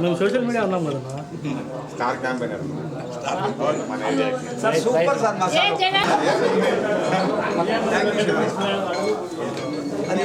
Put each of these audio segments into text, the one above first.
మేము social media ఉన్నాం కదా star campaigner sir super sir మా సార్. అదే.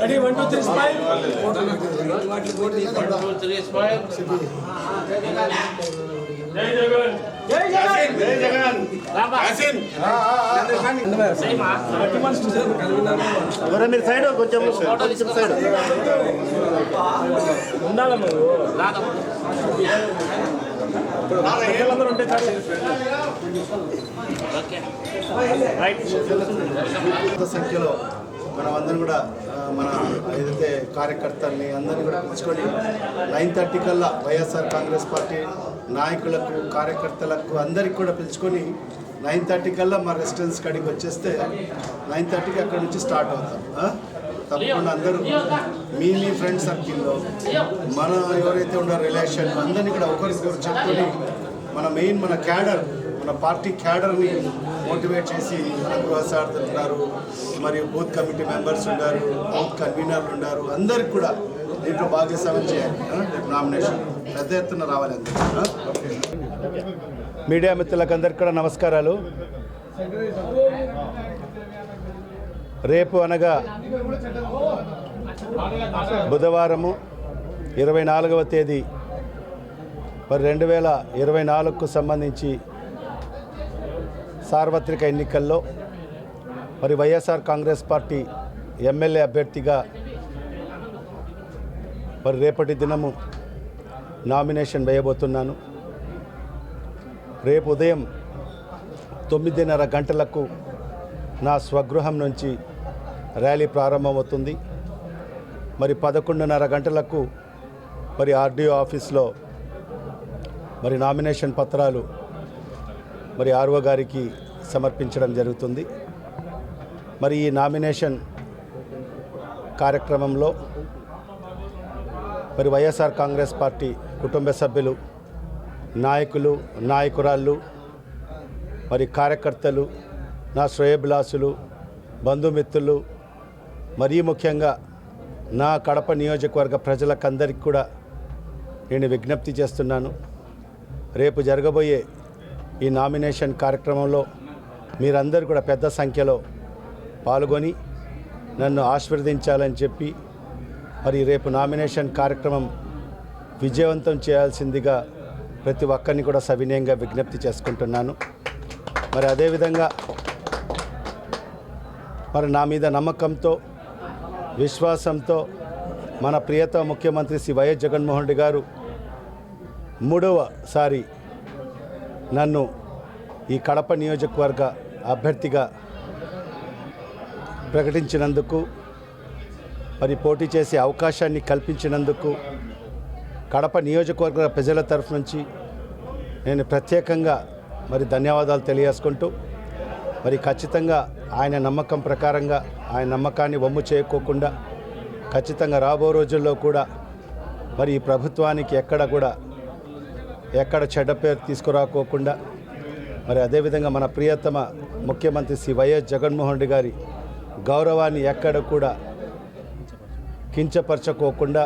ready one two three smile మీరు సైడ్ కొంచెం కొంచెం సైడ్. ఉండాలి నువ్వు? ఏళ్ళందరూ ఉంటే చాలు రైట్. సంఖ్యలో మనమందరం కూడా మన ఏదైతే కార్యకర్తల్ని అందరినీ కూడా పిలుచుకొని నైన్ థర్టీ కల్లా వైఎస్ఆర్ కాంగ్రెస్ పార్టీ నాయకులకు కార్యకర్తలకు అందరికి కూడా పిలుచుకొని నైన్ థర్టీ కల్లా మా రెసిడెన్స్ కాడికి వచ్చేస్తే నైన్ థర్టీకి అక్కడ నుంచి స్టార్ట్ అవుతాం. తప్పకుండా అందరూ మీ మీ ఫ్రెండ్ సర్కిల్లో మన ఎవరైతే ఉన్నారో రిలేషన్ అందరినీ కూడా ఒకరికొకరు చెప్పుకొని మన మెయిన్ మన క్యాడర్ మన పార్టీ క్యాడర్ని మోటివేట్ చేసి మన ఉన్నారు మరియు బూత్ కమిటీ మెంబర్స్ ఉన్నారు బూత్ కన్వీనర్లు ఉన్నారు. అందరికి కూడా దీంట్లో భాగస్వామ్యం చేయాలి. రేపు నామినేషన్ పెద్ద ఎత్తున రావాలి అందరూ మీడియా మిత్రులకు అందరికి కూడా నమస్కారాలు. రేపు అనగా బుధవారము ఇరవై నాలుగవ తేదీ మరి రెండు వేల ఇరవై నాలుగుకు సంబంధించి సార్వత్రిక ఎన్నికల్లో మరి వైఎస్ఆర్ కాంగ్రెస్ పార్టీ ఎమ్మెల్యే అభ్యర్థిగా మరి రేపటి దినము నామినేషన్ వేయబోతున్నాను. రేపు ఉదయం తొమ్మిదిన్నర గంటలకు నా స్వగృహం నుంచి ర్యాలీ ప్రారంభమవుతుంది. మరి పదకొండున్నర గంటలకు మరి ఆర్డీఓ ఆఫీస్లో మరి నామినేషన్ పత్రాలు మరి ఆర్ఓ గారికి సమర్పించడం జరుగుతుంది. మరి ఈ నామినేషన్ కార్యక్రమంలో మరి వైఎస్ఆర్ కాంగ్రెస్ పార్టీ కుటుంబ సభ్యులు నాయకులు నాయకురాళ్ళు మరి కార్యకర్తలు నా శ్రేయభిలాసులు బంధుమిత్రులు మరీ ముఖ్యంగా నా కడప నియోజకవర్గ ప్రజలకందరికీ కూడా నేను విజ్ఞప్తి చేస్తున్నాను. రేపు జరగబోయే ఈ నామినేషన్ కార్యక్రమంలో మీరందరూ కూడా పెద్ద సంఖ్యలో పాల్గొని నన్ను ఆశీర్వదించాలని చెప్పి మరి రేపు నామినేషన్ కార్యక్రమం విజయవంతం చేయాల్సిందిగా ప్రతి ఒక్కరిని కూడా సవినయంగా విజ్ఞప్తి చేసుకుంటున్నాను. మరి అదేవిధంగా మరి నా మీద నమ్మకంతో విశ్వాసంతో మన ప్రియత ముఖ్యమంత్రి శ్రీ వైఎస్ జగన్మోహన్ రెడ్డి గారు మూడవసారి నన్ను ఈ కడప నియోజకవర్గ అభ్యర్థిగా ప్రకటించినందుకు మరి పోటీ చేసే అవకాశాన్ని కల్పించినందుకు కడప నియోజకవర్గ ప్రజల తరఫు నుంచి నేను ప్రత్యేకంగా మరి ధన్యవాదాలు తెలియజేసుకుంటూ మరి ఖచ్చితంగా ఆయన నమ్మకం ప్రకారంగా ఆయన నమ్మకాన్ని వమ్ము చేయకోకుండా ఖచ్చితంగా రాబో రోజుల్లో కూడా మరి ఈ ప్రభుత్వానికి ఎక్కడ కూడా ఎక్కడ చెడ్డ పేరు తీసుకురాకోకుండా మరి అదేవిధంగా మన ప్రియతమ ముఖ్యమంత్రి శ్రీ వైఎస్ జగన్మోహన్ రెడ్డి గారి గౌరవాన్ని ఎక్కడ కూడా కించపరచకోకుండా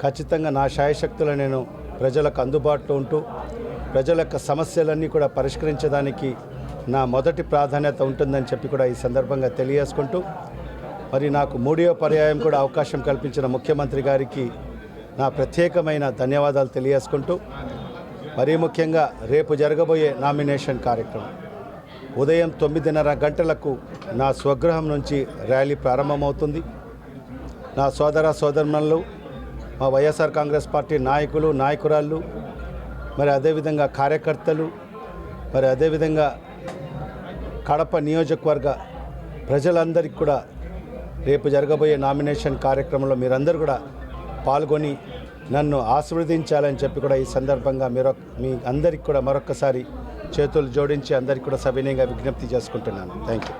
ఖచ్చితంగా నా శాయశక్తులు నేను ప్రజలకు అందుబాటులో ఉంటూ ప్రజల యొక్క సమస్యలన్నీ కూడా పరిష్కరించడానికి నా మొదటి ప్రాధాన్యత ఉంటుందని చెప్పి కూడా ఈ సందర్భంగా తెలియజేసుకుంటూ మరి నాకు మూడో పర్యాయం కూడా అవకాశం కల్పించిన ముఖ్యమంత్రి గారికి నా ప్రత్యేకమైన ధన్యవాదాలు తెలియజేసుకుంటూ మరీ ముఖ్యంగా రేపు జరగబోయే నామినేషన్ కార్యక్రమం. ఉదయం తొమ్మిదిన్నర గంటలకు నా స్వగృహం నుంచి ర్యాలీ ప్రారంభమవుతుంది. నా సోదర సోదరులు మా వైఎస్ఆర్ కాంగ్రెస్ పార్టీ నాయకులు నాయకురాళ్ళు మరి అదేవిధంగా కార్యకర్తలు మరి అదేవిధంగా కడప నియోజకవర్గ ప్రజలందరికీ కూడా రేపు జరగబోయే నామినేషన్ కార్యక్రమంలో మీరందరూ కూడా పాల్గొని నన్ను ఆశీర్వదించాలని చెప్పి కూడా ఈ సందర్భంగా మీరు మీ అందరికి కూడా మరొకసారి చేతులు జోడించి అందరికి కూడా సవినయంగా విజ్ఞప్తి చేసుకుంటున్నాను. Thank you